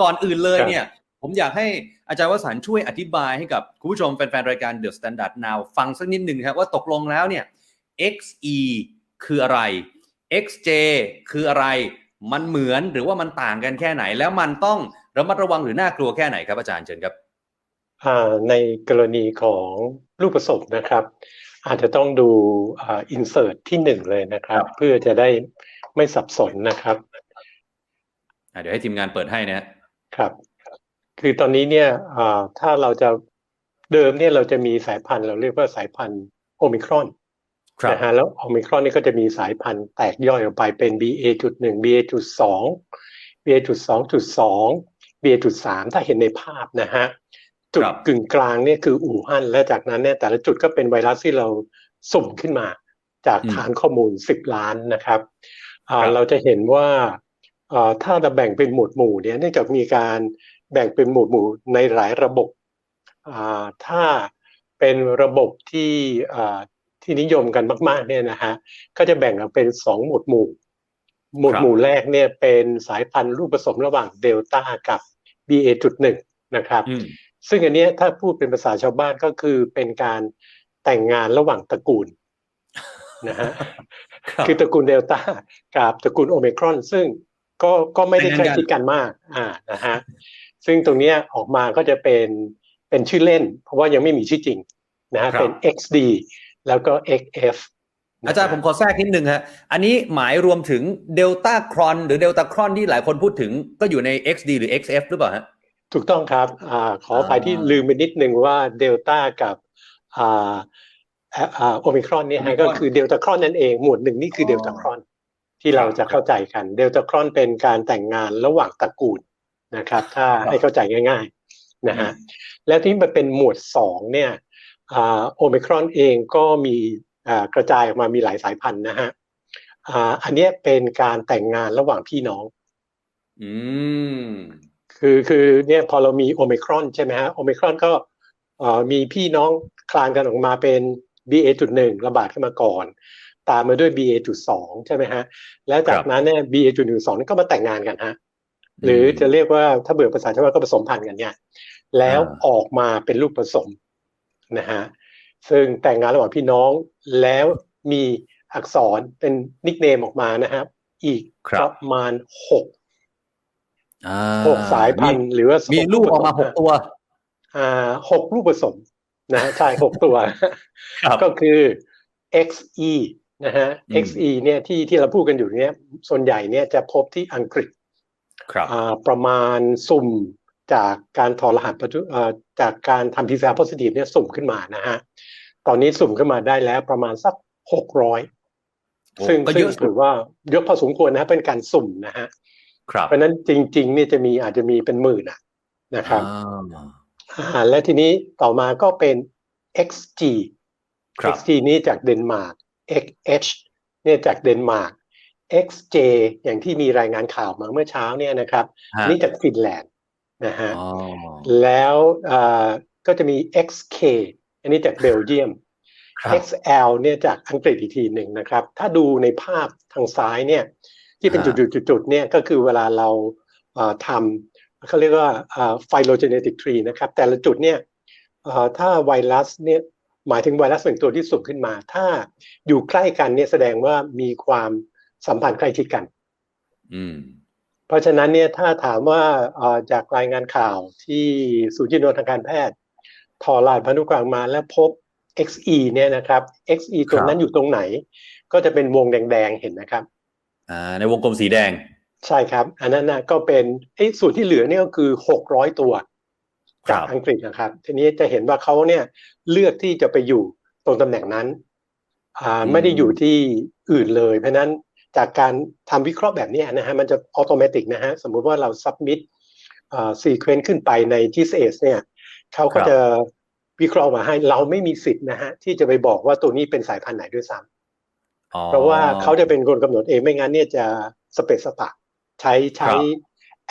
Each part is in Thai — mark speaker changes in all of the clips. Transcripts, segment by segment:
Speaker 1: ก่อนอื่นเลย
Speaker 2: ครับ
Speaker 1: เนี่ย ผมอยากให้อาจารย์วสันต์ช่วยอธิบายให้กับคุณผู้ชมแฟนๆ รายการ The Standard Now ฟังสักนิดหนึ่งครับว่าตกลงแล้วเนี่ย XE คืออะไร XJ คืออะไร มันเหมือนหรือว่ามันต่างกันแค่ไหน แล้วมันต้องระมัดระวังหรือน่ากลัวแค่ไหนครับอาจารย์เชิญครับ
Speaker 2: อ่าในกรณีของลูกผสมนะครับ อาจจะต้องดูอ่าอินเสิร์ตที่หนึ่งเลยนะครับ
Speaker 1: ครับ
Speaker 2: เพื่อจะได้ไม่สับสนนะครับ
Speaker 1: อะเดี๋ยวให้ทีมงานเปิดให้นะฮะ
Speaker 2: ครับ คือตอนนี้เนี่ยอ่าถ้าเราจะเดิมเนี่ยเราจะมีสายพันธุ์เราเรียกว่าสายพันธุ์โอมิครอน
Speaker 1: ครับ
Speaker 2: นะฮะแล้วโอมิครอนนี่ก็จะมีสายพันธุ์แตกย่อยออกไปเป็น BA.1 BA.2 BA.2.2 BA.3 ถ้าเห็นในภาพนะฮะจุด
Speaker 1: ครับ
Speaker 2: กึ่งกลางเนี่ยคืออู่ฮั่นและจากนั้นเนี่ยแต่ละจุดก็เป็นไวรัสที่เราสุ่มขึ้นมา จาก
Speaker 1: อืม
Speaker 2: ฐานข้อมูล 10 ล้านนะครับอ่า
Speaker 1: ครับ
Speaker 2: เราจะเห็นว่าอ่า ถ้าเราแบ่งเป็นหมวดหมู่เนี่ยเนื่องจากมีการแบ่งเป็นหมวดหมู่ในหลายระบบอ่าถ้าเป็นระบบที่อ่าที่นิยมกันมากๆเนี่ยนะฮะก็จะแบ่งออกเป็นสองหมวดหมู่ หมวดหมู่แรกเนี่ยเป็นสายพันธุ์รูปผสมระหว่างเดลต้ากับ BA.1 นะครับ
Speaker 1: อืม
Speaker 2: ซึ่งอันเนี้ยถ้าพูดเป็นภาษาชาวบ้านก็คือเป็นการแต่งงานระหว่างตระกูลนะฮะ
Speaker 1: ครับ
Speaker 2: คือตระกูลเดลต้ากับตระกูลโอเมครอน ซึ่ง ก็ก็ไม่ได้
Speaker 1: แต่
Speaker 2: ใก
Speaker 1: ง
Speaker 2: ล้
Speaker 1: งานกัน
Speaker 2: ชิดกันมาก อ่านะฮะซึ่งตรงเนี้ยออกมาก็จะเป็นเป็นชื่อเล่น เพราะว่ายังไม่มีชื่อจริงนะฮะเป็น XD แล้วก็ XF นะฮะ
Speaker 1: อาจารย์ผมขอแทรกนิดนึงฮะ อันนี้หมายรวมถึงเดลต้าครอนหรือเดลต้าครอนที่หลายคนพูดถึงก็อยู่ใน XD หรือ XF หรือเปล่าฮะ
Speaker 2: ถูกต้องครับอ่าขออภัยที่ลืมไปนิดนึงว่าเดลต้ากับอ่าอ่าอ่าโอมิครอนเนี่ยฮะ
Speaker 1: Omicron
Speaker 2: ก็คือเดลตาครอนนั่นเอง หมวดหนึ่งนี่คือเดลตาครอน ที่เราจะเข้าใจกัน เดลตาครอนเป็นการแต่งงานระหว่างตระกูลนะครับ ถ้า
Speaker 1: ครับ
Speaker 2: ให้เข้าใจง่ายๆนะฮะแล้วที่มันเป็นหมวดสองเนี่ยอ่าโอมิครอนเองก็มีอ่ากระจายออกมามีหลายสายพันธุ์นะฮะอ่าอันเนี้ยเป็นการแต่งงานระหว่างพี่น้อง
Speaker 1: อืม
Speaker 2: คือคือเนี่ยพอเรามีโอมิครอนใช่ไหมฮะโอมิครอนก็เอ่อมีพี่น้องคลานกันออกมาเป็น BA.1 ระบาดขึ้นมาก่อน ตามมาด้วย BA.2 ใช่ไหมฮะ แล้วจากนั้นเนี่ย BA.1 2 นี่ก็มาแต่งงานกันฮะ หรือจะเรียกว่าถ้าเบื่อภาษาชาวบ้านก็ผสมพันธุ์กันเนี่ย แล้ว
Speaker 1: อ่า
Speaker 2: ออกมาเป็นลูกผสมนะฮะ ซึ่งแต่งงานระหว่างพี่น้องแล้วมีอักษรเป็นนิกเนมออกมานะครับ อีก
Speaker 1: ครั
Speaker 2: ป
Speaker 1: บ
Speaker 2: ระมาณหก
Speaker 1: อ่า
Speaker 2: หกสายพันธุ์หรือว่า
Speaker 1: มี
Speaker 2: มี
Speaker 1: ลูกออกมาหกตัว
Speaker 2: อ่าหกลูกผสมนะฮะใช่หกตัว
Speaker 1: ครับ
Speaker 2: ก็คือ XE นะฮะ
Speaker 1: อืม
Speaker 2: XE เนี่ยที่ที่เราพูดกันอยู่เนี่ยส่วนใหญ่เนี่ยจะพบที่อังกฤษ
Speaker 1: ครับ
Speaker 2: อ่าประมาณสุ่มจากการถอดรหัสพันธุอ่าจากการทำ PCR positive เนี่ยสุ่มขึ้นมานะฮะ ตอนนี้สุ่มขึ้นมาได้แล้วประมาณสักหกร้อย
Speaker 1: โอ้
Speaker 2: ซึ่ง
Speaker 1: ก็
Speaker 2: ซึ่
Speaker 1: เย
Speaker 2: ง
Speaker 1: อะสุ
Speaker 2: ถื
Speaker 1: ด
Speaker 2: อว่าเยอะพอสมควรนะฮะเป็นการสุ่มนะฮะ
Speaker 1: ครับ
Speaker 2: เพราะฉะนั้นจริงๆเนี่ยจะมีอาจจะมีเป็นหมื่นอะนะครับ
Speaker 1: อ่า
Speaker 2: อ่าและทีนี้ต่อมาก็เป็น XG
Speaker 1: ครับ
Speaker 2: XG นี้จากเดนมาร์ก XH เนี่ยจากเดนมาร์ก XJ อย่างที่มีรายงานข่าวมาเมื่อเช้าเนี่ยนะครับ
Speaker 1: ฮะ
Speaker 2: นี่จากฟินแลนด์นะฮะ
Speaker 1: อ๋อ
Speaker 2: แล้วอ่าก็จะมี XK อันนี้จากเบลเยียม
Speaker 1: ครับ
Speaker 2: XL เนี่ยจากอังกฤษอีกทีหนึ่งนะครับ ถ้าดูในภาพทางซ้ายเนี่ยที่เป็น
Speaker 1: ฮะ
Speaker 2: จุดๆๆๆเนี่ยก็คือเวลาเราเอ่อทำเขาเรียกว่าไฟโลเจเนติกทรีนะครับ แต่ละจุดเนี่ยเอ่อถ้าไวรัสเนี่ย หมายถึงไวรัสหนึ่งตัวที่สุ่มขึ้นมา ถ้าอยู่ใกล้กันเนี่ยแสดงว่ามีความสัมพันธ์ใกล้ชิดกัน
Speaker 1: อืม
Speaker 2: เพราะฉะนั้นเนี่ยถ้าถามว่าเอ่อจากรายงานข่าวที่ศูนย์จิตวิทยาทางการแพทย์ถอดรหัสพันธุกรรมมาแล้วพบ XE เนี่ยนะครับ XE ตัวนั้นอยู่ตรงไหน ก็จะเป็นวงแดงๆเห็นนะครับ
Speaker 1: อ่า ในวงกลมสีแดง
Speaker 2: ใช่ครับ อันนั้นนะก็เป็นไอ้ส่วนที่เหลือเนี่ยก็คือ600ตัว
Speaker 1: ครั
Speaker 2: จาก
Speaker 1: บ
Speaker 2: อังกฤษนะครับ ทีนี้จะเห็นว่าเขาเนี่ยเลือกที่จะไปอยู่ตรงตำแหน่งนั้นอ่า
Speaker 1: อืม
Speaker 2: ไม่ได้อยู่ที่อื่นเลย เพราะฉะนั้นจากการทำวิเคราะห์แบบเนี้ยนะฮะมันจะอัตโนมัตินะฮะสมมุติว่าเรา submit อ่า sequence ขึ้นไปใน GIS เนี่ยเขาก็จะวิเคราะห์มาให้เราไม่มีสิทธิ์นะฮะที่จะไปบอกว่าตัวนี้เป็นสายพันธุ์ไหนด้วยซ้ำ
Speaker 1: อ๋อ
Speaker 2: เพราะว่าเขาจะเป็นคนกำหนดเองไม่งั้นเนี่ยจะสเปซสปะใช้ใช้
Speaker 1: ครับ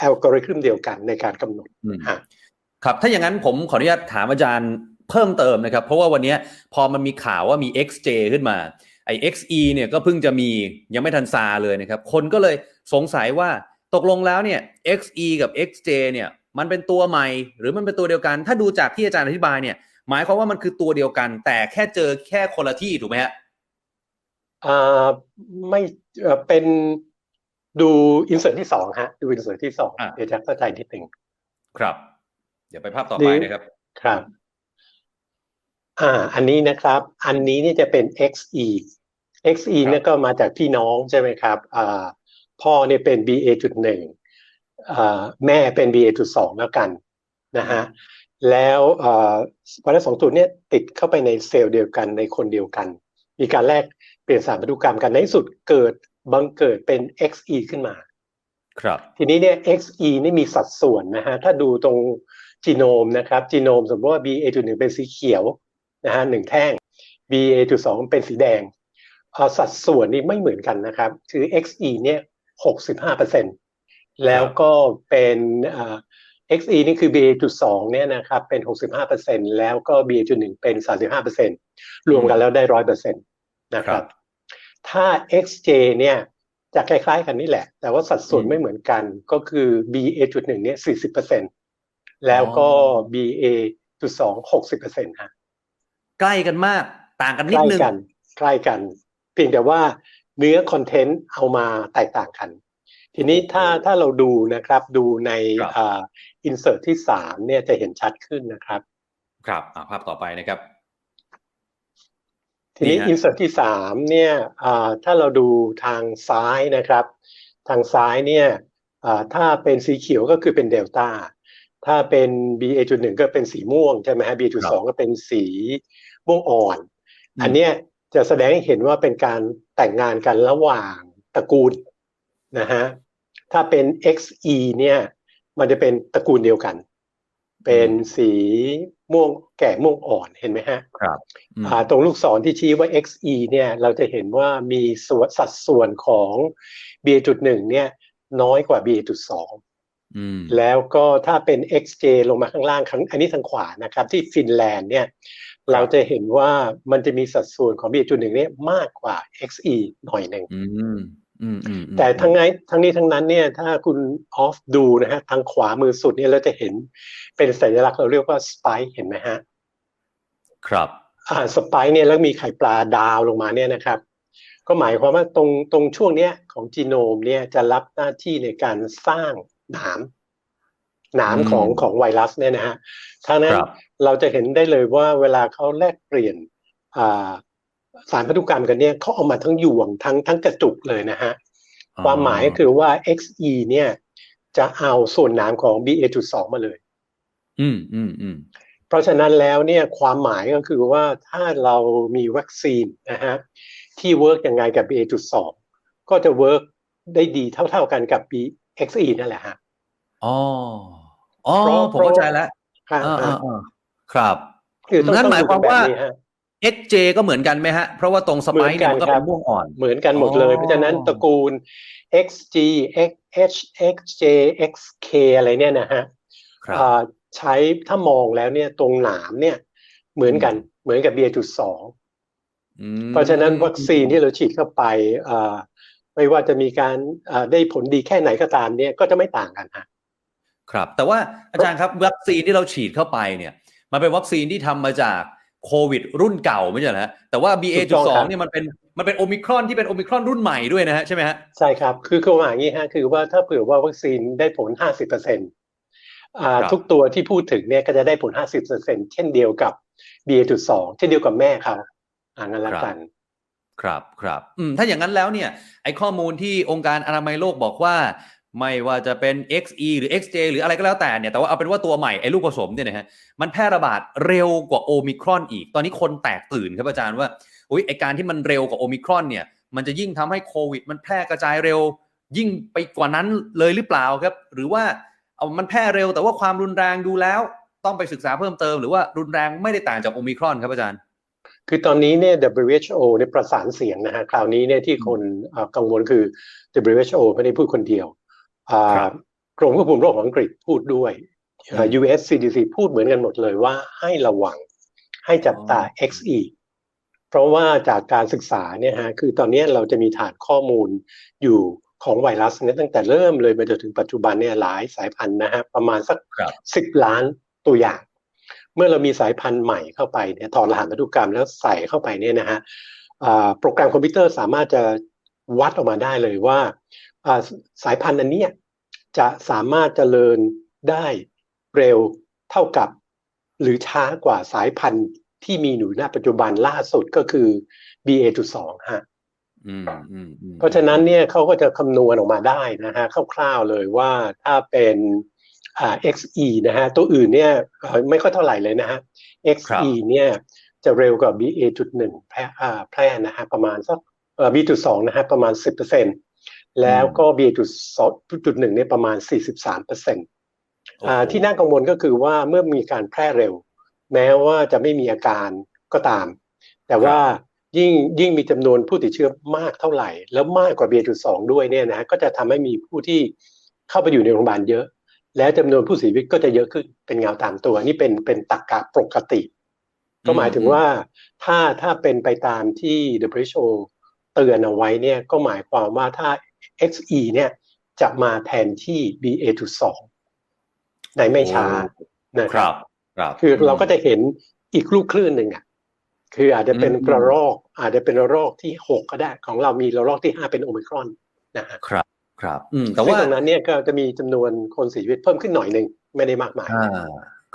Speaker 2: อัลกอริทึมเดียวกันในการกำหนด
Speaker 1: อืม
Speaker 2: ฮะ
Speaker 1: ครับถ้าอย่างนั้นผมขออนุญาตถามอาจารย์เพิ่มเติมนะครับ เพราะว่าวันเนี้ยพอมันมีข่าวว่ามี XJ ขึ้นมาไอ้ XE เนี่ยก็เพิ่งจะมียังไม่ทันซาเลยนะครับ คนก็เลยสงสัยว่าตกลงแล้วเนี่ย XE กับ XJ เนี่ยมันเป็นตัวใหม่ หรือมันเป็นตัวเดียวกัน ถ้าดูจากที่อาจารย์อธิบายเนี่ย หมายความว่ามันคือตัวเดียวกัน แต่แค่เจอแค่คนละที่ถูกไหมฮะ
Speaker 2: อ่าไม่เอ่อเป็นดูอินเสิร์ตที่สองฮะ ดูอินเสิร์ตที่สอง
Speaker 1: อะ
Speaker 2: เดี๋ยวจะเข้าใจนิดหนึ่ง
Speaker 1: ครับ เดี๋ยวไปภาพต่อ
Speaker 2: นี่
Speaker 1: ไปนะครับ
Speaker 2: ครับ อ่า อันนี้นะครับ อันนี้นี่จะเป็น XE XE
Speaker 1: ครับ
Speaker 2: เนี่ยก็มาจากพี่น้องใช่ไหมครับ อ่า พ่อเนี่ยเป็น BA จุดหนึ่งอ่า แม่เป็น BA จุดสองแล้วกันนะฮะ แล้วอ่าไวรัสสองตัวเนี่ยติดเข้าไปในเซลล์เดียวกันในคนเดียวกัน มีการแลกเปลี่ยนสารพันธุกรรมกันในที่สุดเกิดบังเกิดเป็น XE ขึ้นมา
Speaker 1: ครับ
Speaker 2: ทีนี้เนี่ย XE นี่มีสัดส่วนนะฮะ ถ้าดูตรง จีโนมนะครับจีโนมสมมติว่า BA.1 เป็นสีเขียวนะฮะหนึ่งแท่ง BA.2 เป็นสีแดงเอ่อสัดส่วนนี่ไม่เหมือนกันนะครับ คือ XE เนี่ย65%แล้วก็เป็น XE นี่คือ BA.2 เนี่ยนะครับเป็น65%แล้วก็ BA.1 เป็น35%รวมกันแล้วได้100%นะค
Speaker 1: รั
Speaker 2: รับ ถ้า XJ เนี่ยจะคล้ายๆกันนี่แหละ แต่ว่าสัดส่วนไม่เหมือนกันก็คือ BA.1 เนี่ย40% แล้วก็
Speaker 1: อ๋อ
Speaker 2: BA.2 60%ฮะ
Speaker 1: ใกล้กันมากต่างกัน
Speaker 2: ใก
Speaker 1: นิด
Speaker 2: ล้
Speaker 1: นึง
Speaker 2: กันใกล้กัน เพียงแต่ว่าเนื้อคอนเทนต์เอามาแตกต่างกัน ทีนี้ถ้าถ้าเราดูนะครับดูใน
Speaker 1: ครับ
Speaker 2: อ่าอินเสิร์ตที่สามเนี่ยจะเห็นชัดขึ้นนะครับ
Speaker 1: ครับอะภาพต่อไปนะครับ
Speaker 2: ทีนี้
Speaker 1: นี่ฮะ
Speaker 2: อินเสิร์ตที่สามเนี่ยอ่าถ้าเราดูทางซ้ายนะครับ ทางซ้ายเนี่ยอ่าถ้าเป็นสีเขียวก็คือเป็นเดลต้า ถ้าเป็น BA.1 ก็เป็นสีม่วงใช่ไหมฮะ BA.2 ก็เป็นสีม่วงอ่อน
Speaker 1: อืม
Speaker 2: อันเนี้ยจะแสดงให้เห็นว่าเป็นการแต่งงานกันระหว่างตระกูลนะฮะ ถ้าเป็น XE เนี่ย มันจะเป็นตระกูลเดียวกัน เป็นสีม่วงแก่ม่วงอ่อนเห็นไหมฮะ
Speaker 1: ครับอืม
Speaker 2: อ่าตรงลูกศรที่ชี้ว่า XE เนี่ย เราจะเห็นว่ามีส่วนสัดส่วนของ BA.1 เนี่ย น้อยกว่า BA.2
Speaker 1: อืม
Speaker 2: แล้วก็ถ้าเป็น XJ ลงมาข้างล่างครั้งอันนี้ทางขวานะครับ ที่ฟินแลนด์เนี่ย เราจะเห็นว่ามันจะมีสัดส่วนของ BA.1 เนี่ยมากกว่า XE หน่อยหนึ่ง
Speaker 1: อืมอืมอืมอืม
Speaker 2: แต่ทั้งนี้ทั้งนี้ทั้งนั้นเนี่ยถ้าคุณออฟดูนะฮะทางขวามือสุดเนี่ยเราจะเห็นเป็นสัญลักษณ์เราเรียกว่าสไปเห็นไหมฮะ
Speaker 1: ครับ
Speaker 2: อ่าสไปค์เนี่ยแล้วมีไข่ปลาดาวลงมาเนี่ยนะครับ ก็หมายความว่าตรงตรงช่วงเนี้ยของจีโนมเนี่ยจะรับหน้าที่ในการสร้าง หนามหนาม
Speaker 1: อืม
Speaker 2: ของของไวรัสเนี่ยนะฮะทั้งนั้น
Speaker 1: ครับ
Speaker 2: เราจะเห็นได้เลยว่าเวลาเขาแลกเปลี่ยนอ่าสารพันธุกรรมกันเนี่ยเขาเอามาทั้งยวงทั้งทั้งกระจุกเลยนะฮะความหมายก็คือว่า XE เนี่ย จะเอาส่วนหนามของ BA.2 มาเลย
Speaker 1: อืมอืมอืม
Speaker 2: เพราะฉะนั้นแล้วเนี่ยความหมายก็คือว่าถ้าเรามีวัคซีนนะฮะที่เวิร์กยังไงกับ BA.2 ก็จะเวิร์กได้ดีเท่าๆกันกับ BXE นั่นแหละฮะ
Speaker 1: อ๋ออ๋อ
Speaker 2: เพราะ
Speaker 1: ผมเข้าใจแล้ว
Speaker 2: อ่า
Speaker 1: อ่า
Speaker 2: อ่า
Speaker 1: อ่าอ่าครับ
Speaker 2: คือต้อง
Speaker 1: งั้น
Speaker 2: ต้อง
Speaker 1: หมาย
Speaker 2: ดู
Speaker 1: ความ
Speaker 2: แบบ
Speaker 1: ว่า
Speaker 2: นี้ฮะ
Speaker 1: XJ ก็เหมือนกันไหมฮะ เพราะว่าตรงสไปค์เนี่ยมันก็เป็นม่วงอ่อน
Speaker 2: เหมือนกันหมดเลย
Speaker 1: อ๋อ
Speaker 2: เพราะฉะนั้นตระกูล XG XH XJ XK อะไรเนี่ยนะฮะ
Speaker 1: ครับ
Speaker 2: อ่าใช้ถ้ามองแล้วเนี่ยตรงหนามเนี่ย เหมือนกันเหมือนกับ BA.2
Speaker 1: อืม
Speaker 2: เพราะฉะนั้นวัคซีนที่เราฉีดเข้าไปอ่า ไม่ว่าจะมีการอ่าได้ผลดีแค่ไหนก็ตามเนี่ยก็จะไม่ต่างกันฮะ
Speaker 1: ครับ แต่ว่าอาจารย์ครับวัคซีนที่เราฉีดเข้าไปเนี่ยมันเป็นวัคซีนที่ทำมาจากโควิด รุ่นเก่าไม่ใช่เหรอฮะแต่ว่า
Speaker 2: ถูกต้องครับ
Speaker 1: BA.2 เนี่ยมันเป็นมันเป็นโอมิครอนที่เป็นโอมิครอนรุ่นใหม่ด้วยนะฮะใช่ไหมฮะ
Speaker 2: ใช่ครับ คือคือหมายอย่างนี้ฮะคือว่าถ้าเผื่อว่าวัคซีนได้ผล 50%อ่า
Speaker 1: ครับ
Speaker 2: ทุกตัวที่พูดถึงเนี่ยก็จะได้ผล 50%เช่นเดียวกับ BA.2 เช่นเดียวกับแม่เขาอ่างั้นละกัน
Speaker 1: ครับครับอืมถ้าอย่างนั้นแล้วเนี่ยไอข้อมูลที่องค์การอนามัยโลกบอกว่า ไม่ว่าจะเป็น XE หรือ XJ หรืออะไรก็แล้วแต่เนี่ยแต่ว่าเอาเป็นว่าตัวใหม่ไอ้ลูกผสมเนี่ยนะฮะมันแพร่ระบาดเร็วกว่าโอมิครอนอีก ตอนนี้คนแตกตื่นครับอาจารย์ว่าอุ้ยไอการที่มันเร็วกว่าโอมิครอนเนี่ยมันจะยิ่งทำให้โควิด มันแพร่กระจายเร็ว ยิ่งไปกว่านั้นเลยหรือเปล่าครับ หรือว่าเอามันแพร่เร็วแต่ว่าความรุนแรงดูแล้ว ต้องไปศึกษาเพิ่มเติม หรือว่ารุนแรงไม่ได้ต่างจากโอมิครอนครับอาจารย์
Speaker 2: คือตอนนี้เนี่ย WHO เนี่ยประสานเสียงนะฮะคราวนี้เนี่ยที่คนอ่ากังวลคือ WHO ไม่ได้พูดคนเดียวอ่า
Speaker 1: ครับ
Speaker 2: กรมควบคุมโรคของอังกฤษพูดด้วยอ่า
Speaker 1: อืม
Speaker 2: US CDC พูดเหมือนกันหมดเลยว่าให้ระวังให้จับตา
Speaker 1: อ๋อ
Speaker 2: XE เพราะว่าจากการศึกษาเนี่ยฮะคือตอนนี้เราจะมีฐานข้อมูลอยู่ของไวรัสเนี่ยตั้งแต่เริ่มเลยมาจนถึงปัจจุบันเนี่ยหลายสายพันธุ์นะฮะประมาณสัก
Speaker 1: ครับ
Speaker 2: สิบล้านตัวอย่าง เมื่อเรามีสายพันธุ์ใหม่เข้าไปเนี่ยถอดรหัสพันธุกรรมแล้วใส่เข้าไปเนี่ยนะฮะอ่าโปรแกรมคอมพิวเตอร์สามารถจะวัดออกมาได้เลยว่าอ่าสายพันธุ์อันเนี้ยจะสามารถเจริญได้เร็วเท่ากับ หรือช้ากว่าสายพันธุ์ที่มีอยู่ณปัจจุบันล่าสุดก็คือ BA.2 ฮะ
Speaker 1: อืมอืมอืม
Speaker 2: เพราะฉะนั้นเนี่ยเขาก็จะคำนวณออกมาได้นะฮะคร่าวๆเลยว่าถ้าเป็นอ่า XE นะฮะ ตัวอื่นเนี่ยเอ่อไม่ค่อยเท่าไหร่เลยนะฮะ XE เนี่ยจะเร็วกว่า BA.1 แพร่อ่าแพร่นะฮะประมาณสักเอ่อ B.2 นะฮะประมาณ 10%แล้วก็ BA.2.1 เนี่ยประมาณ 43%อ่าที่น่ากังวลก็คือว่าเมื่อมีการแพร่เร็ว แม้ว่าจะไม่มีอาการก็ตาม แต่ว่ายิ่งยิ่งมีจำนวนผู้ติดเชื้อมากเท่าไหร่ แล้วมากกว่า BA.2 ด้วยเนี่ยนะฮะก็จะทำให้มีผู้ที่เข้าไปอยู่ในโรงพยาบาลเยอะ และจำนวนผู้เสียชีวิตก็จะเยอะขึ้นเป็นเงาตามตัว นี่เป็นเป็นตรรกะปกติ ก็หมายถึงว่าถ้าถ้าเป็นไปตามที่ WHO เตือนเอาไว้เนี่ยก็หมายความว่าถ้า XE เนี่ยจะมาแทนที่ BA.2 ในไม่ช้านะ
Speaker 1: ค
Speaker 2: ค
Speaker 1: รั
Speaker 2: รั
Speaker 1: บบครับ
Speaker 2: คือเราก็จะเห็นอีกลูกคลื่นหนึ่งอะคืออาจจะเป็น
Speaker 1: อืม
Speaker 2: ระลอก อาจจะเป็นระลอกที่หกก็ได้ ของเรามีระลอกที่ห้าเป็นโอมิครอนนะฮะ
Speaker 1: ครับ ครับอืมแต่
Speaker 2: ซึ่ง
Speaker 1: ว่า
Speaker 2: ตรงนั้นเนี่ยก็จะมีจำนวนคนเสียชีวิตเพิ่มขึ้นหน่อยหนึ่งไม่ได้มากมาย
Speaker 1: อ่า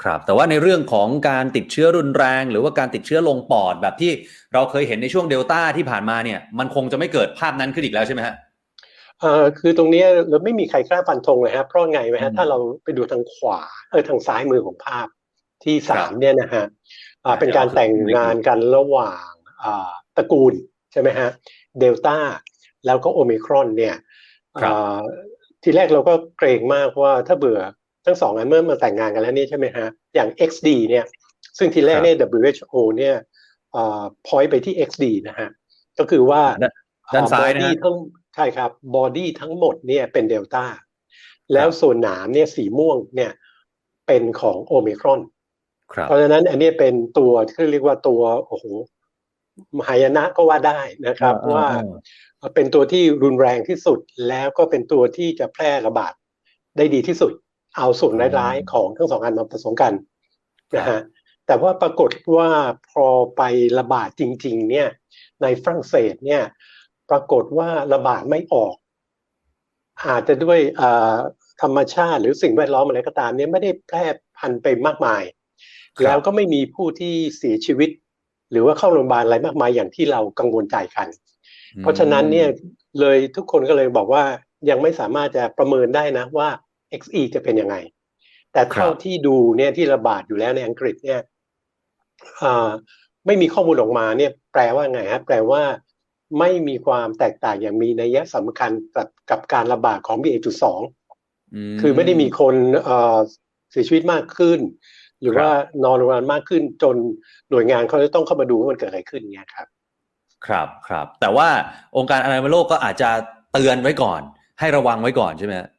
Speaker 1: ครับ แต่ว่าในเรื่องของการติดเชื้อรุนแรง หรือว่าการติดเชื้อลงปอดแบบที่เราเคยเห็นในช่วงเดลต้าที่ผ่านมาเนี่ย มันคงจะไม่เกิดภาพนั้นขึ้นอีกแล้วใช่ไหมฮะ
Speaker 2: เอ่อคือตรงเนี้ยเราไม่มีใครกล้าฟันธงเลยฮะเพราะไงไหม
Speaker 1: อื
Speaker 2: ฮะ
Speaker 1: ม
Speaker 2: ถ้าเราไปดูทางขวาเออทางซ้ายมือของภาพที่สา
Speaker 1: ครั
Speaker 2: ม
Speaker 1: บ
Speaker 2: เนี่ยนะฮะอ่า
Speaker 1: อ่า
Speaker 2: เป็นการแต่งงานกันระหว่างอ่าตระกูลใช่ไหมฮะเดลต้าแล้วก็โอมิครอนเนี่ย
Speaker 1: ครับ
Speaker 2: อ่า ทีแรกเราก็เกรงมากว่าถ้าเบื่อทั้งสองอันเมื่อมาแต่งงานกันแล้วนี่ใช่ไหมฮะ อย่าง XD เนี่ย ซึ่งทีแรกเนี่ย WHO เนี่ยอ่า point ไปที่ XD นะฮะ ก็คือว่า
Speaker 1: ด้านด้านซ้ายนะ
Speaker 2: บอดี้
Speaker 1: ฮะ
Speaker 2: ทั้งใช่ครับบอดี้ทั้งหมดเนี่ยเป็นเดลต้าแล้วส่วนหนามเนี่ยสีม่วงเนี่ยเป็นของโอมิครอน
Speaker 1: ครับ
Speaker 2: เพราะฉะนั้นอันนี้เป็นตัวที่เรียกว่าตัวโอ้โหมหายนะก็ว่าได้นะครับ
Speaker 1: อ่
Speaker 2: ว่า
Speaker 1: อ่า
Speaker 2: เป็นตัวที่รุนแรงที่สุด แล้วก็เป็นตัวที่จะแพร่ระบาดได้ดีที่สุด เอาส่วนร้ายๆของทั้งสองอันมาผสมกันนะฮะแต่ว่าปรากฏว่าพอไประบาดจริง ๆ เนี่ย ในฝรั่งเศสเนี่ย ปรากฏว่าระบาดไม่ออก อาจจะด้วยอ่าธรรมชาติหรือสิ่งแวดล้อมอะไรก็ตาม เนี่ยไม่ได้แพร่พันธุ์ไปมากมาย
Speaker 1: ครับ
Speaker 2: แล้วก็ไม่มีผู้ที่เสียชีวิต หรือว่าเข้าโรงพยาบาลอะไรมากมายอย่างที่เรากังวลใจกัน เพราะฉะนั้นเนี่ยเลยทุกคนก็เลยบอกว่ายังไม่สามารถจะประเมินได้นะว่า XE จะเป็นยังไง แต่เท่า
Speaker 1: ครับ
Speaker 2: ที่ดูเนี่ยที่ระบาดอยู่แล้วในอังกฤษเนี่ยอ่าไม่มีข้อมูลออกมาเนี่ยแปลว่าไงฮะแปลว่าไม่มีความแตกต่างอย่างมีนัยสำคัญกับกับการระบาดของ BA.2
Speaker 1: ม
Speaker 2: คือไม่ได้มีคนเอ่อเสียชีวิตมากขึ้น หรือ
Speaker 1: ครับ
Speaker 2: ว่านอนโรงพยาบาลมากขึ้นจนหน่วยงานเขาจะต้องเข้ามาดูว่ามันเกิดอะไรขึ้นเนี่ยครับ
Speaker 1: ครับครับแต่ว่าองค์การอนามัยโลกก็อาจจะเตือนไว้ก่อน ให้ระวังไว้ก่อนใช่ไหมฮะ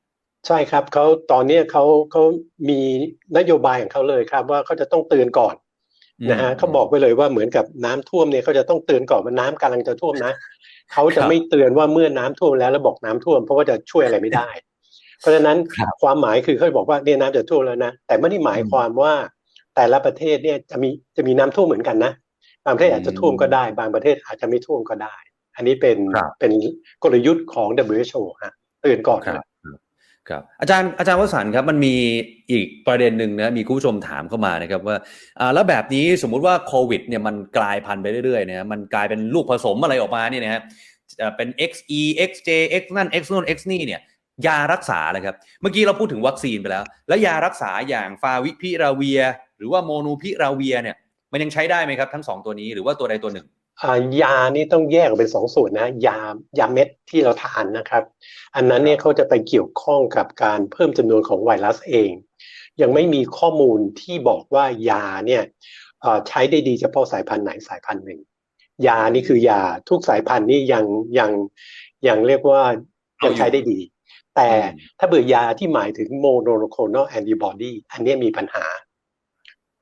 Speaker 2: ใช่ครับเขาตอนเนี้ยเขาเขามีนโยบายของเขาเลยครับ ว่าเขาจะต้องเตือนก่อนนะฮะเขาบอกไปเลยว่าเหมือนกับน้ำท่วมเนี่ยเขาจะต้องเตือนก่อนว่าน้ำกำลังจะท่วมนะเขาจะไม่เตือนว่าเมื่อน้ำท่วมแล้วแล้วบอกน้ำท่วม เพราะว่าจะช่วยอะไรไม่ได้ เพราะฉะนั้น
Speaker 1: ครับ
Speaker 2: ความหมายคือเขาบอกว่าเนี่ยน้ำจะท่วมแล้วนะแต่ไม่ได้หมายความว่าแต่ละประเทศเนี่ยจะมีจะมีน้ำท่วมเหมือนกันนะ บางประเทศอาจจะท่วมก็ได้ บางประเทศอาจจะไม่ท่วมก็ได้ อันนี้เป็น
Speaker 1: ครับ
Speaker 2: เป็นกลยุทธ์ของ WHO ฮะเตือนก่อน
Speaker 1: ครับครับอาจารย์อาจารย์วสันต์ครับมันมีอีกประเด็นหนึ่งนะมีคุณผู้ชมถามเข้ามานะครับว่าอ่าแล้วแบบนี้สมมุติว่าโควิดเนี่ยมันกลายพันธุ์ไปเรื่อยๆนะมันกลายเป็นลูกผสมอะไรออกมาเนี่ยนะฮะเอ่อเป็น XE XJ X นั่น X นู่น X นี่เนี่ยยารักษาเลยครับ เมื่อกี้เราพูดถึงวัคซีนไปแล้ว แล้วยารักษาอย่างฟาวิพิราเวีย หรือว่าโมนูพิราเวียเนี่ย มันยังใช้ได้ไหมครับทั้งสองตัวนี้หรือว่าตัวใดตัวหนึ่ง
Speaker 2: อ่ายานี่ต้องแยกออกเป็นสองส่วนนะยายาเม็ดที่เราทานนะครับ อันนั้นเนี่ยเขาจะไปเกี่ยวข้องกับการเพิ่มจำนวนของไวรัสเอง ยังไม่มีข้อมูลที่บอกว่ายาเนี่ยเอ่อใช้ได้ดีเฉพาะสายพันธุ์ไหนสายพันธุ์หนึ่งยานี่คือยาทุกสายพันธุ์นี่ยังยังยังเรียกว่ายังใช้ได้ดี แต่
Speaker 1: อืม
Speaker 2: ถ้าเบื่อยาที่หมายถึง monoclonal antibody อันเนี้ยมีปัญหา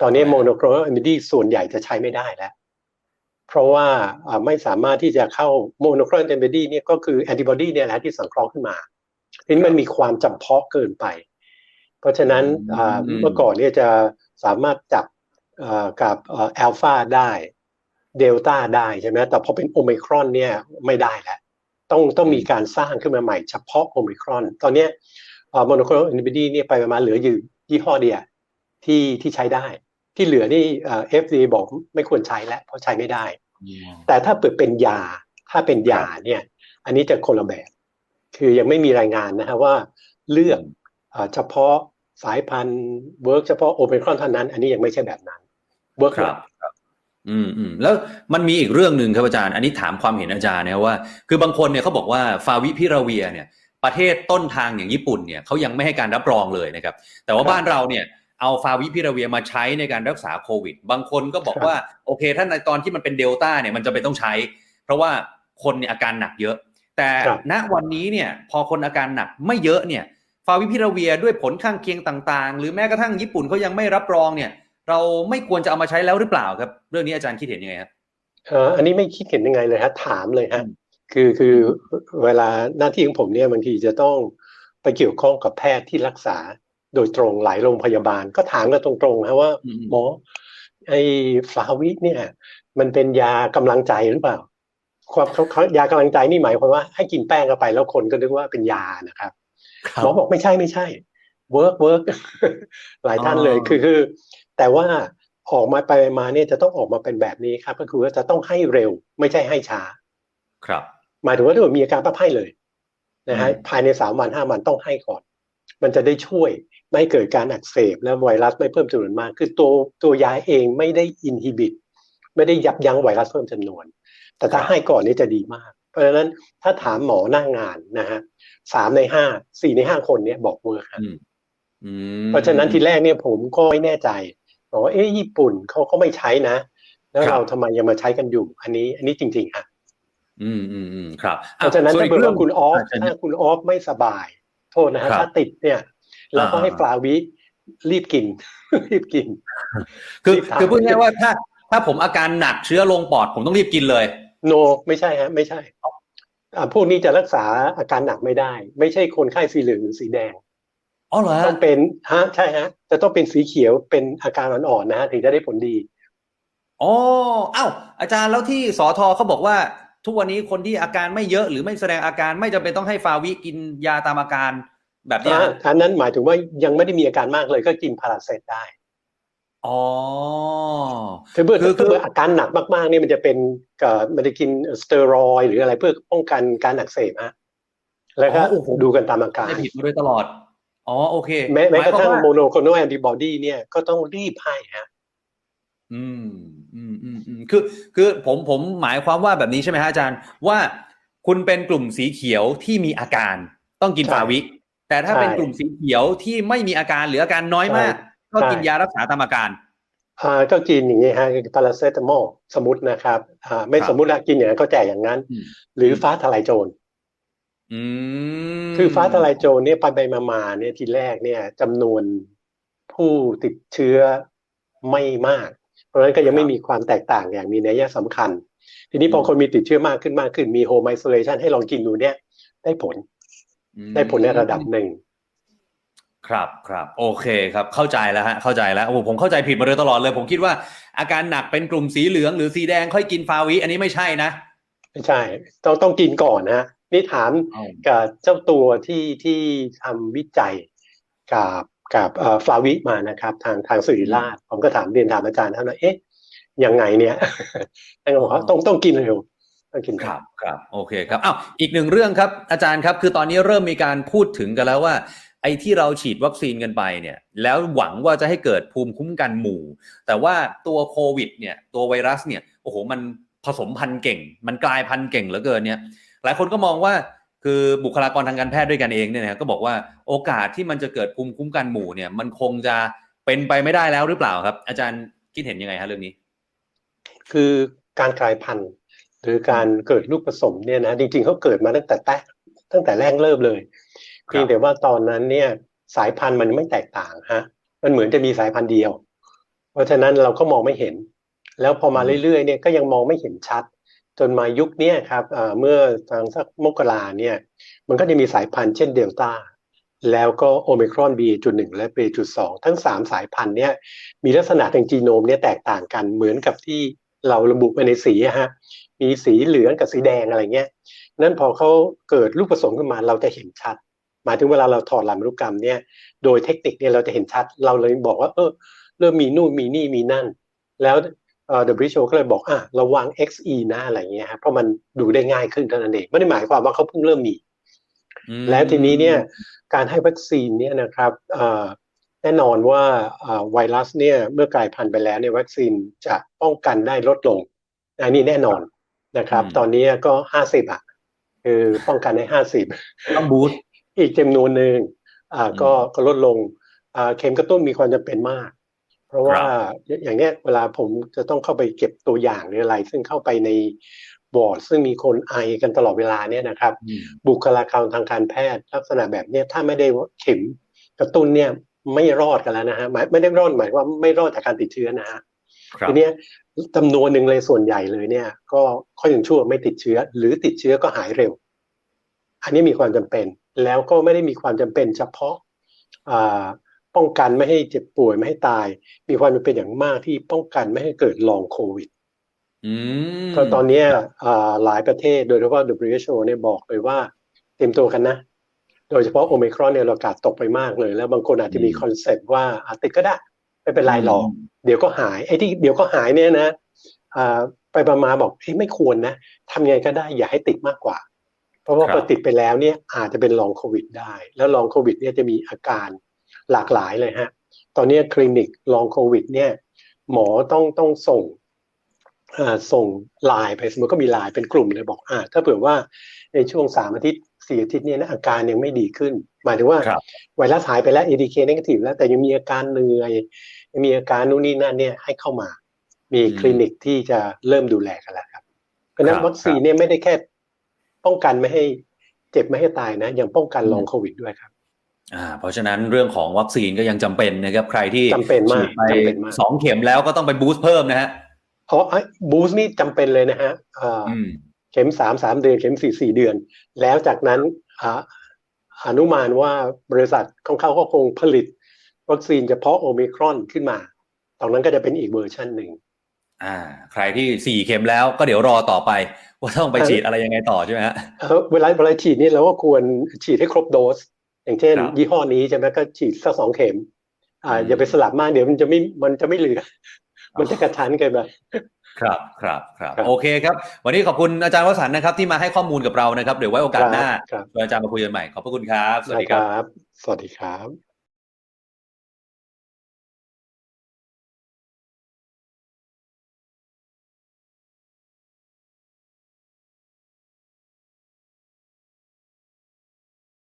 Speaker 2: ตอนนี้ monoclonal antibody ส่วนใหญ่จะใช้ไม่ได้แล้ว เพราะว่าอ่าไม่สามารถที่จะเข้าโมโนคลอนแอนติบอดีเนี่ยก็คือแอนติบอดีเนี่ยแหละที่สังเคราะห์ขึ้นมาทีนี้มันมีความจำเพาะเกินไป เพราะฉะนั้นอ่า
Speaker 1: อืม
Speaker 2: เมื่อก่อนเนี่ยจะสามารถจับอ่ากับอัลฟาได้เดลต้าได้ใช่ไหมแต่พอเป็นโอไมครอนเนี่ยไม่ได้แล้ว ต้องต้องมีการสร้างขึ้นมาใหม่เฉพาะโอมิครอน ตอนเนี้ยโมโนโคลอนแอนติบอดีเนี่ยไปประมาณเหลืออยู่ยี่ห้อเดียวที่ที่ใช้ได้ ที่เหลือนี่เอ่อ FDA บอกไม่ควรใช้แล้วเพราะใช้ไม่ได้ แต่ถ้าเปิดเป็นยาถ้าเป็นยาเนี่ย อันนี้จะคนละแบบ คือยังไม่มีรายงานนะฮะว่าเลือกเอ่อเฉพาะสายพันธุ์เวิร์กเฉพาะโอมิครอนเท่านั้น อันนี้ยังไม่ใช่แบบนั้นเวิร์ก
Speaker 1: ครับครับอืมอืมแล้วมันมีอีกเรื่องหนึ่งครับอาจารย์ อันนี้ถามความเห็นอาจารย์นะว่า คือบางคนเนี่ยเขาบอกว่าฟาวิพิราเวียเนี่ย ประเทศต้นทางอย่างญี่ปุ่นเนี่ยเขายังไม่ให้การรับรองเลยนะครับ แต่ว่าบ้านเราเนี่ย เอาฟาวิพิราเวียมาใช้ในการรักษาโควิด บางคนก็บอกว่าโอเคถ้าในตอนที่มันเป็นเดลต้าเนี่ยมันจะเป็นต้องใช้ เพราะว่าคนเนี่ยอาการหนักเยอะ แต่ณวันนี้เนี่ยพอคนอาการหนักไม่เยอะเนี่ยฟาวิพิราเวียด้วยผลข้างเคียงต่าง ๆ หรือแม้กระทั่งญี่ปุ่นเขายังไม่รับรองเนี่ย เราไม่ควรจะเอามาใช้แล้วหรือเปล่าครับ เรื่องนี้อาจารย์คิดเห็นยังไงครับ
Speaker 2: เอ่ออันนี้ไม่คิดเห็นยังไงเลยฮะถามเลยฮะ
Speaker 1: อืม
Speaker 2: คือคือเวลาหน้าที่ของผมเนี่ยบางทีจะต้องไปเกี่ยวข้องกับแพทย์ที่รักษา โดยตรงหลายโรงพยาบาลก็ถามกันตรงๆฮะว่า
Speaker 1: อืม
Speaker 2: หมอไอ้ฟาวิเนี่ย มันเป็นยากำลังใจหรือเปล่า ความเขาเขายากำลังใจนี่หมายความว่าให้กินแป้งเข้าไปแล้วคนก็นึกว่าเป็นยานะครับ
Speaker 1: ครับ
Speaker 2: หมอบอกไม่ใช่ไม่ใช่เวิร์กเวิร์กหลายท่านเลย
Speaker 1: อ๋อ
Speaker 2: คือคือ แต่ว่าออกมาไปมาเนี่ยจะต้องออกมาเป็นแบบนี้ครับ ก็คือว่าจะต้องให้เร็วไม่ใช่ให้ช้า
Speaker 1: ครับ
Speaker 2: หมายถึงว่าถ้าเกิดมีอาการปั๊บให้เลยนะฮะ
Speaker 1: อืม
Speaker 2: ภายในสามวันห้าวันต้องให้ก่อน มันจะได้ช่วย ไม่ให้เกิดการอักเสบและไวรัสไม่เพิ่มจำนวนมาก คือตัวตัวยาเองไม่ได้อินฮิบิตไม่ได้ยับยั้งไวรัสเพิ่มจำนวน แต่ถ้าให้ก่อนนี่จะดีมาก เพราะฉะนั้นถ้าถามหมอหน้างานนะฮะสามในห้าสี่ในห้าคนเนี่ยบอกเวิร์คฮะ
Speaker 1: อืมอืม
Speaker 2: เพราะฉะนั้นทีแรกเนี่ยผมก็ไม่แน่ใจบอกว่าเอ๊ะญี่ปุ่นเขาก็ไม่ใช้นะ แล้ว
Speaker 1: ครับ
Speaker 2: เราทำไมยังมาใช้กันอยู่ อันนี้ อันนี้จริงๆฮะ
Speaker 1: อืมอืมอืมครับ
Speaker 2: เพราะฉะนั้น
Speaker 1: ส่ว
Speaker 2: ถ้าเกิดว่าคุณออฟา
Speaker 1: จารย์
Speaker 2: ถ้าคุณออฟไม่สบาย โทษนะฮะ
Speaker 1: ครับ
Speaker 2: ถ้าติดเนี่ย เราก็ให้
Speaker 1: อ่า
Speaker 2: ฟลาวิรีบกิน รีบกิน
Speaker 1: คือ
Speaker 2: รีบทาน
Speaker 1: คือพูดง่ายๆว่าถ้า ถ้าผมอาการหนักเชื้อลงปอดผมต้องรีบกินเลย
Speaker 2: โน ไม่ใช่ฮะ ไม่ใช่อ่าพวกนี้จะรักษาอาการหนักไม่ได้ ไม่ใช่คนไข้สีเหลืองหรือสีแดง
Speaker 1: อ๋อเหรอฮะ
Speaker 2: ต้องเป็นฮะใช่ฮะจะต้องเป็นสีเขียวเป็นอาการอ่อนๆนะฮะถึงจะได้ผลดี
Speaker 1: อ๋อเอ้าอาจารย์แล้วที่สอทอเขาบอกว่า ทุกวันนี้คนที่อาการไม่เยอะหรือไม่แสดงอาการไม่จำเป็นต้องให้ฟาวิกินยาตามอาการ แบบเนี้ย
Speaker 2: อ่าอันนั้นหมายถึงว่ายังไม่ได้มีอาการมากเลยก็กินพาราเซตได้
Speaker 1: อ๋อ
Speaker 2: ถ้าเบื่อ
Speaker 1: คือ
Speaker 2: ถ้าเบื่ออาการหนักมากๆเนี่ยมันจะเป็นเอ่อมันจะกินสเตียรอยด์หรืออะไรเพื่อป้องกันการอักเสบฮะแล้วก็
Speaker 1: อ๋อโอ้โห
Speaker 2: ดูกันตามอาการ
Speaker 1: ได้ผิดมาโดยตลอดอ๋อโอเค
Speaker 2: แม้แม้กระทั่ง
Speaker 1: หมายความว่า
Speaker 2: โมโนโคโนแอนติบอดีเนี่ยก็ต้องรีบให้ฮะ
Speaker 1: อืมอืมอืมอืมคือ คือผมผมหมายความว่าแบบนี้ใช่ไหมฮะอาจารย์ ว่าคุณเป็นกลุ่มสีเขียวที่มีอาการ ต้องกิน
Speaker 2: ใช่
Speaker 1: ฟาวิ แต่ถ้า
Speaker 2: ใช่
Speaker 1: เป็นกลุ่มสีเขียวที่ไม่มีอาการหรืออาการน้อยมาก ก็กิน
Speaker 2: ใช่
Speaker 1: ยารักษาตามอาการ
Speaker 2: อ่าก็กินอย่างนี้ฮะพาราเซตามอลสมมตินะครับอ่าไม่
Speaker 1: ครับ
Speaker 2: สมมติละกินอย่างนั้นก็แจกอย่างนั้น
Speaker 1: อืม
Speaker 2: หรือฟ้าทลายโจร
Speaker 1: อืม
Speaker 2: คือฟ้าทลายโจรเนี่ยไปไปมามาเนี่ยทีแรกเนี่ยจำนวนผู้ติดเชื้อไม่มาก เพราะฉะนั้นก็ยังไม่มีความแตกต่างอย่างมีนัยสำคัญ ทีนี้พอคนมีติดเชื้อมากขึ้นมากขึ้นมีโฮมไอโซเลชันให้ลองกินดูเนี่ยได้ผล
Speaker 1: อืม
Speaker 2: ได้ผลในระดับหนึ่ง
Speaker 1: ครับครับโอเคครับเข้าใจแล้วฮะเข้าใจแล้วโอ้โหผมเข้าใจผิดมาโดยตลอดเลย ผมคิดว่าอาการหนักเป็นกลุ่มสีเหลืองหรือสีแดงค่อยกินฟาวิ อันนี้ไม่ใช่นะ
Speaker 2: ไม่ใช่ ต้องต้องกินก่อนนะฮะนี่ถามกับเจ้าตัวที่ที่ทำวิจัยกับกับเอ่อฟลาวิมานะครับ ทางทางสิริราชผมก็ถามเรียนถามอาจารย์ท่านว่าเอ๊ะยังไงเนี่ยท่านก็บอกว่าต้องต้องกินเร็วต้องกิน
Speaker 1: ครับครับโอเคครับอ้าวอีกหนึ่งเรื่องครับ อาจารย์ครับ คือตอนนี้เริ่มมีการพูดถึงกันแล้วว่า ไอ้ที่เราฉีดวัคซีนกันไปเนี่ย แล้วหวังว่าจะให้เกิดภูมิคุ้มกันหมู่ แต่ว่าตัวโควิด เนี่ย ตัวไวรัสเนี่ยโอ้โหมันผสมพันธุ์เก่ง มันกลายพันธุ์เก่งเหลือเกินเนี่ย หลายคนก็มองว่าคือบุคลากรทางการแพทย์ด้วยกันเองเนี่ยนะก็บอกว่าโอกาสที่มันจะเกิดภูมิคุ้มกันหมู่เนี่ย มันคงจะเป็นไปไม่ได้แล้วหรือเปล่าครับ อาจารย์คิดเห็นยังไงฮะเรื่องนี้
Speaker 2: คือการกลายพันธุ์ หรือการเกิดลูกผสมเนี่ยนะจริงๆเขาเกิดมาตั้งแต่แตะตั้งแต่แรกเริ่มเลย
Speaker 1: ครับ
Speaker 2: เพียงแต่ว่าตอนนั้นเนี่ยสายพันธุ์มันไม่แตกต่างฮะ มันเหมือนจะมีสายพันธุ์เดียว เพราะฉะนั้นเราก็มองไม่เห็น แล้วพอมาเรื่อยๆเนี่ยก็ยังมองไม่เห็นชัด จนมายุคเนี้ยครับอ่าเมื่อทางสักมกราเนี่ย มันก็จะมีสายพันธุ์เช่นเดลต้าแล้วก็โอมิครอน B.1 และ B.2 ทั้ง 3 สายพันธุ์เนี่ยมีลักษณะทางจีโนมเนี่ยแตกต่างกันเหมือนกับที่เราระบุไปในสีอะฮะ มีสีเหลืองกับสีแดงอะไรเงี้ยนั้นพอเขาเกิดลูกผสมขึ้นมาเราจะเห็นชัด หมายถึงเวลาเราถอดลำพันธุกรรมเนี่ย โดยเทคนิคเนี่ยเราจะเห็นชัด เราเลยบอกว่าเออเริ่มมีนู่นมีนี่มีนั่น แล้วเอ่อ WHO ก็เลยบอกอะระวัง XE นะอะไรเงี้ยครับเพราะมันดูได้ง่ายขึ้นเท่านั้นเองไม่ได้หมายความว่าเขาเพิ่งเริ่มมี
Speaker 1: อืม
Speaker 2: แล้วทีนี้เนี่ยการให้วัคซีนเนี่ยนะครับเอ่อแน่นอนว่าเอ่อไวรัสเนี่ยเมื่อกลายพันธุ์ไปแล้วเนี่ยวัคซีนจะป้องกันได้ลดลงอันนี้แน่นอน นะครับ ตอนนี้ก็ห้าสิบอะคือป้องกันได้ห้าสิบ
Speaker 1: ต้องบูสต์
Speaker 2: อีกจำนวนหนึ่งอ่า
Speaker 1: อืม
Speaker 2: ก็ก็ลดลงอ่าเข็มกระตุ้นมีความจำเป็นมาก เพราะว่าอย่างเนี้ยเวลาผมจะต้องเข้าไปเก็บตัวอย่างหรืออะไร ซึ่งเข้าไปในบอร์ดซึ่งมีคนไอกันตลอดเวลาเนี่ยนะครับ
Speaker 1: อืม
Speaker 2: บุคลากรทางการแพทย์ลักษณะแบบเนี้ยถ้าไม่ได้เข็มกระตุ้นเนี่ยไม่รอดกันแล้วนะฮะหมายไม่ได้รอดหมายว่าไม่รอดจากการติดเชื้อนะฮะ
Speaker 1: ครับ
Speaker 2: ทีเนี้ย จำนวนหนึ่งเลยส่วนใหญ่เลยเนี่ย ก็ค่อยยังชั่วไม่ติดเชื้อ หรือติดเชื้อก็หายเร็ว อันนี้มีความจำเป็น แล้วก็ไม่ได้มีความจำเป็นเฉพาะอ่าป้องกันไม่ให้เจ็บป่วยไม่ให้ตาย มีความจำเป็นอย่างมากที่ป้องกันไม่ให้เกิดลองโควิด
Speaker 1: อืม
Speaker 2: ก็ตอนเนี้ยอ่าหลายประเทศโดยเฉพาะ WHO เนี่ยบอกเลยว่าเตรียมตัวกันนะ โดยเฉพาะโอมิครอนเนี่ยเรากาดตกไปมากเลย แล้วบางคนอาจจะมีคอนเซ็ปต์ว่าอาติดก็ได้ ไม่เป็นไรหรอก เดี๋ยวก็หายไอ้ที่เดี๋ยวก็หายเนี่ยนะอ่าไปประมาณบอกเฮ้ยไม่ควรนะทำยังไงก็ได้อย่าให้ติดมากกว่า เพราะว่า
Speaker 1: ครับ
Speaker 2: พอติดไปแล้วเนี่ยอาจจะเป็นลองโควิดได้ แล้วลองโควิดเนี่ยจะมีอาการหลากหลายเลยฮะ ตอนนี้คลินิกลองโควิด เนี่ย หมอต้องต้องส่งอ่าส่งไลน์ไปสมมติก็มีไลน์เป็นกลุ่มเลยบอกอ่าถ้าเผื่อว่าในช่วงสามอาทิตย์ สี่อาทิตย์เนี่ยนะอาการยังไม่ดีขึ้น หมายถึงว่า
Speaker 1: ครับ
Speaker 2: ไวรัสหายไปแล้ว ADK negative แล้วแต่ยังมีอาการเหนื่อยยังมีอาการนู่นนี่นั่นเนี่ยให้เข้ามา มี
Speaker 1: อืม
Speaker 2: คลินิกที่จะเริ่มดูแลกันแล้วครับเพราะฉะนั้
Speaker 1: คนรับ
Speaker 2: วัคซีนเนี่ยไม่ได้แค่ป้องกันไม่ให้เจ็บไม่ให้ตายนะยังป้องกันลองโควิดด้วยครับ
Speaker 1: อ่าเพราะฉะนั้นเรื่องของวัคซีนก็ยังจำเป็นนะครับใครที่
Speaker 2: จำเป็นมาก
Speaker 1: ฉีดไป
Speaker 2: จำเป็นมาก
Speaker 1: สองเข็มแล้วก็ต้องไปบูสต์เพิ่มนะฮะ
Speaker 2: เพราะบูสต์นี่จำเป็นเลยนะฮะอ่า
Speaker 1: อืม
Speaker 2: เข็มสามสามเดือน เข็มสี่สี่เดือน แล้วจากนั้นอ่าอนุมานว่าบริษัทของเขาก็คงผลิต วัคซีนเฉพาะโอมิครอนขึ้นมาตรงนั้นก็จะเป็นอีกเวอร์ชันหนึ่ง
Speaker 1: อ่า ใครที่สี่เข็มแล้วก็เดี๋ยวรอต่อไป ว่าต้องไป
Speaker 2: เออ
Speaker 1: ฉีดอะไรยังไงต่อใช่ไหมฮะ
Speaker 2: เอ่อเวลาเวลาฉีดนี่เราก็ควรฉีดให้ครบโดส อย่างเช่น
Speaker 1: ครับ
Speaker 2: ยี่ห้อนี้ใช่ไหมก็ฉีดสักสองเข็ม อ่า
Speaker 1: อืม
Speaker 2: อย่าไปสลับมากเดี๋ยวมันจะไม่มันจะไม่เหลือ มันจะกระชั้นเกินไป
Speaker 1: ครับครับครับ
Speaker 2: ครับ
Speaker 1: โอเคครับ วันนี้ขอบคุณอาจารย์วสันต์นะครับที่มาให้ข้อมูลกับเรานะครับ เดี๋ยวไว้โอกาสหน้า
Speaker 2: ครับ
Speaker 1: ชวนอาจารย์มาคุยกันใหม่ขอบพระคุณครับ สวัสดี
Speaker 2: นะ
Speaker 1: ค
Speaker 2: ครับรับ สวัสดีครับ